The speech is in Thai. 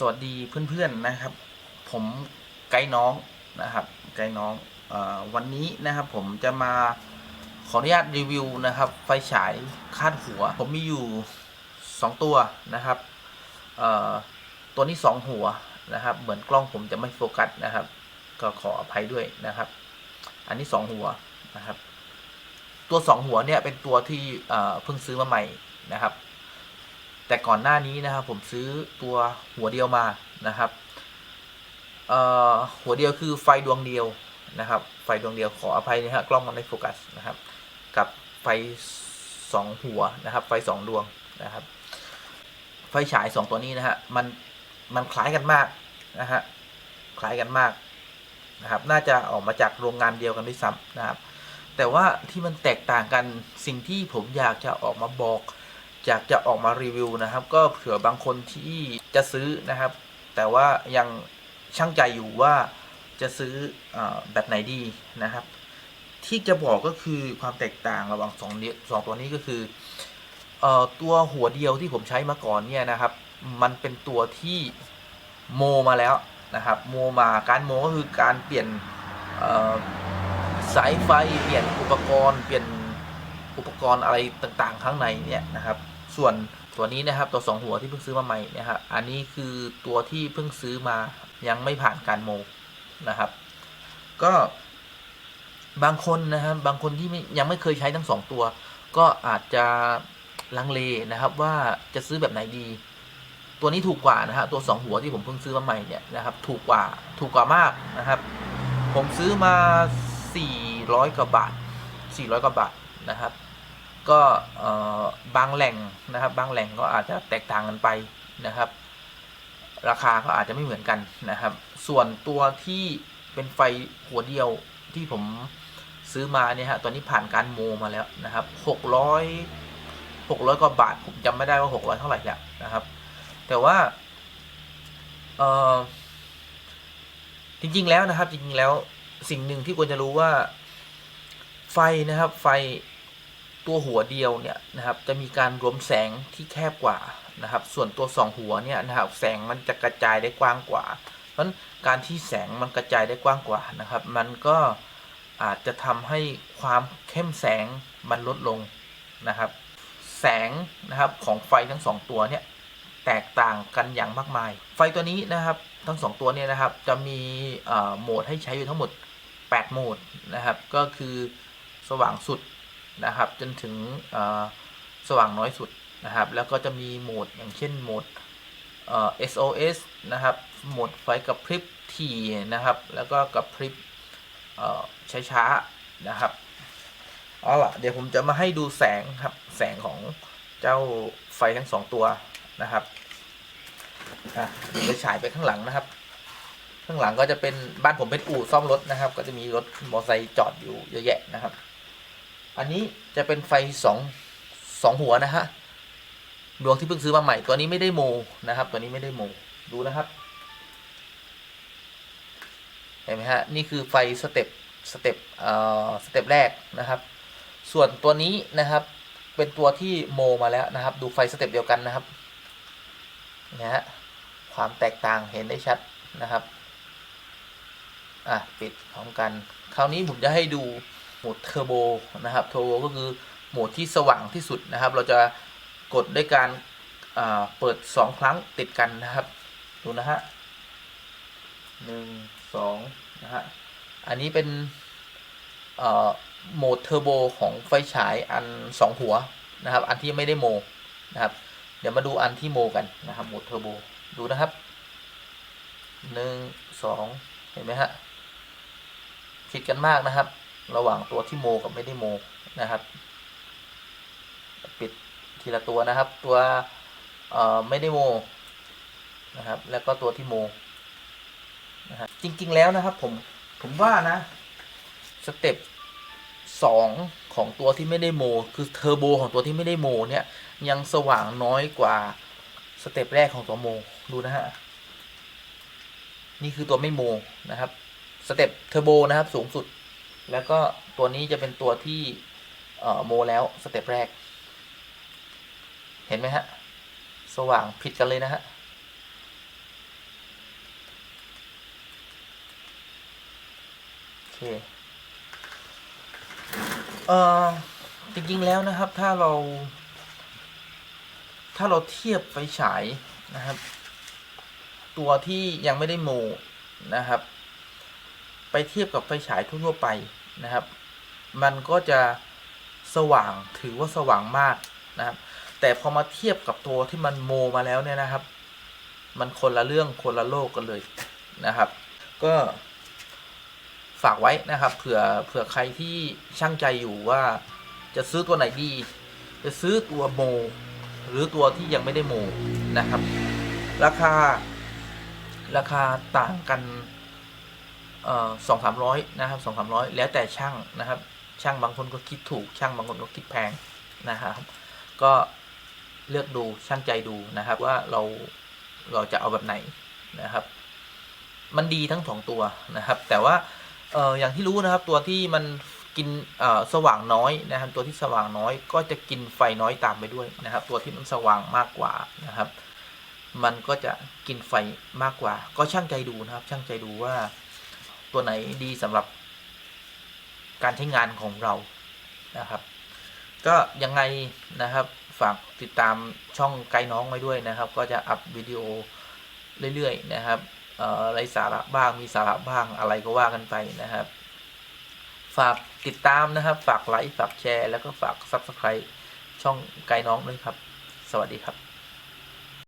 สวัสดีเพื่อนๆนะครับ ผมไกด์น้องนะครับ ไกด์น้องอวันนี้นะครับผมจะมาขออนุญาตรีวิวนะครับ ไฟฉายคาดหัว ผมมีอยู่ 2 ตัวนะครับตัวนี้ 2 หัวนะครับ เหมือนกล้องผมจะไม่โฟกัสนะครับ ก็ขออภัยด้วยนะครับ อันนี้ 2 หัวนะครับ ตัว 2 หัวเนี่ยเป็นตัวที่เพิ่งซื้อมาใหม่นะครับ แต่ก่อนหน้านี้นะครับผมซื้อตัวหัวเดียวมานะครับหัวเดียวคือไฟดวงเดียวนะครับ ไฟดวงเดียวขออภัยนะฮะกล้องมันไม่โฟกัสนะครับ กับไฟสองหัวนะครับ ไฟสองดวงนะครับ ไฟฉายสองตัวนี้นะฮะมันมันคล้ายกันมากนะฮะคล้ายกันมากนะครับ น่าจะออกมาจากโรงงานเดียวกันด้วยซ้ำนะครับ แต่ว่าที่มันแตกต่างกันสิ่งที่ผมอยากจะออกมาบอก อยากจะออกมารีวิวนะครับ ก็เผื่อบางคนที่จะซื้อนะครับ แต่ว่ายังช่างใจอยู่ว่าจะซื้ออแบบไหนดีนะครับ ที่จะบอกก็คือความแตกต่างระหว่างสองสองตัวนี้ก็คืออตัวหัวเดียวที่ผมใช้มาก่อนเนี่ยนะครับ มันเป็นตัวที่โมมาแล้วนะครับโมมาการโมก็คือการเปลี่ยนสายไฟเปลี่ยนอุปกรณ์เปลี่ยนอุปกรณ์อะไรต่างๆ ข้างในเนี่ยนะครับ ส่วนตัวนี้นะครับ ตัวสองหัวที่เพิ่งซื้อมาใหม่นะครับ อันนี้คือตัวที่เพิ่งซื้อมายังไม่ผ่านการโมนะครับ ก็บางคนนะครับบางคนที่ยังไม่เคยใช้ทั้งสองตัว ก็อาจจะลังเลนะครับ ว่าจะซื้อแบบไหนดี ตัวนี้ถูกกว่านะฮะตัวสองหัวที่ผมเพิ่งซื้อมาใหม่เนี่ยนะครับ ถูกกว่าถูกกว่ามากนะครับ ผมซื้อมา 400กว่าบาท400กว่าบาทนะครับ ก็บางแหล่งนะครับ บางแหล่งก็อาจจะแตกต่างกันไปนะครับ ราคาก็อาจจะไม่เหมือนกันนะครับ ส่วนตัวที่เป็นไฟหัวเดียวที่ผมซื้อมาเนี่ยฮะตัวนี้ผ่านการโมมาแล้วนะครับ600 600กว่าบาทผมจำไม่ได้ว่า 600 เท่าไหร่แล้วนะครับ แต่ว่าเออจริง ๆ แล้วนะครับ จริง ๆ แล้วสิ่งหนึ่งที่ควรจะรู้ว่าไฟนะครับ ไฟ ตัวหัวเดียวเนี่ยนะครับจะมีการรวมแสงที่แคบกว่านะครับ ส่วนตัวสองหัวเนี่ยนะครับแสงมันจะกระจายได้กว้างกว่า เพราะนั้นการที่แสงมันกระจายได้กว้างกว่านะครับ มันก็อาจจะทำให้ความเข้มแสงมันลดลงนะครับ แสงนะครับของไฟทั้งสองตัวเนี่ยแตกต่างกันอย่างมากมาย ไฟตัวนี้นะครับทั้งสองตัวเนี่ยนะครับจะมีโหมดให้ใช้อยู่ทั้งหมด 8 โหมดนะครับ ก็คือสว่างสุด นะครับ จนถึงสว่างน้อยสุดนะครับ แล้วก็จะมีโหมดอย่างเช่นโหมด SOS นะครับ โหมดไฟกระพริบถี่นะครับ แล้วก็กระพริบช้าๆนะครับเอาล่ะเดี๋ยวผมจะมาให้ดูแสงครับ แสงของเจ้าไฟทั้งสองตัวนะครับอะจะฉายไปข้างหลังนะครับ ข้างหลังก็จะเป็นบ้านผมเป็นอู่ซ่อมรถนะครับ ก็จะมีรถมอเตอร์ไซค์จอดอยู่เยอะแยะนะครับ อันนี้จะเป็นไฟสองสองหัวนะฮะดวงที่เพิ่งซื้อมาใหม่ตัวนี้ไม่ได้โมนะครับ ตัวนี้ไม่ได้โมดูนะครับ เห็นไหมฮะนี่คือไฟสเต็ปสเต็ปเอ่อสเต็ปแรกนะครับ ส่วนตัวนี้นะครับเป็นตัวที่โมมาแล้วนะครับ ดูไฟสเต็ปเดียวกันนะครับนะฮะความแตกต่างเห็นได้ชัดนะครับ อะ ปิดพร้อมกัน คราวนี้ผมจะให้ดู โหมดเทอร์โบนะครับเทอร์โบก็คือโหมดที่สว่างที่สุดนะครับ เราจะกดด้วยการเปิด 2 ครั้งติดกันนะครับ ดูนะฮะหนึ่งสองนะฮะ อันนี้เป็นโหมดเทอร์โบของไฟฉายอันสองหัวนะครับ อันที่ไม่ได้โมนะครับ เดี๋ยวมาดูอันที่โมกันนะครับโหมดเทอร์โบดูนะครับหนึ่งสองเห็นไหมฮะผิดกันมากนะครับ ระหว่างตัวที่โมกับไม่ได้โมนะครับ ปิดทีละตัวนะครับ ตัวเอ่อไม่ได้โมนะครับ แล้วก็ตัวที่โมนะฮะจริง ๆ แล้วนะครับผมผมว่านะสเต็ปสองของตัวที่ไม่ได้โม คือเทอร์โบของตัวที่ไม่ได้โมเนี่ย ยังสว่างน้อยกว่าสเต็ปแรกของตัวโมดูนะฮะนี่คือตัวไม่โมนะครับสเต็ปเทอร์โบนะครับสูงสุด แล้วก็ตัวนี้จะเป็นตัวที่โมแล้วสเต็ปแรก เห็นไหมฮะ สว่างผิดกันเลยนะฮะ โอเค เอ่อ จริง ๆ แล้วนะครับ ถ้าเรา ถ้าเราเทียบไฟฉายนะครับ ตัวที่ยังไม่ได้โมนะครับ ไปเทียบกับไฟฉายทั่วๆไปนะครับ มันก็จะสว่างถือว่าสว่างมากนะครับ แต่พอมาเทียบกับตัวที่มันโมมาแล้วเนี่ยนะครับ มันคนละเรื่องคนละโลกกันเลยนะครับ ก็ฝากไว้นะครับ เผื่อเผื่อใครที่ช่างใจอยู่ว่าจะซื้อตัวไหนดี จะซื้อตัวโม หรือตัวที่ยังไม่ได้โมนะครับ ราคาราคาต่างกัน สองสามร้อยนะครับสองสามร้อยแล้วแต่ช่างนะครับ ช่างบางคนก็คิดถูกช่างบางคนก็คิดแพงนะครับ ก็เลือกดูช่างใจดูนะครับว่าเราเราจะเอาแบบไหนนะครับ มันดีทั้งสองตัวนะครับ แต่ว่าเอออย่างที่รู้นะครับตัวที่มันกินสว่างน้อยนะครับตัวที่สว่างน้อยก็จะกินไฟน้อยตามไปด้วยนะครับ ตัวที่มันสว่างมากกว่านะครับ มันก็จะกินไฟมากกว่า ก็ช่างใจดูนะครับ ช่างใจดูว่า ตัวไหนดีสำหรับการใช้งานของเรานะครับ ก็ยังไงนะครับฝากติดตามช่องไกด์น้องไว้ด้วยนะครับ ก็จะอัพวิดีโอเรื่อยๆนะครับอ่อไรสาระบ้างมีสาระบ้างอะไรก็ว่ากันไปนะครับ ฝากติดตามนะครับ ฝากไลค์ฝากแชร์ แล้วก็ฝาก Subscribe ช่องไกด์น้องด้วยครับ สวัสดีครับ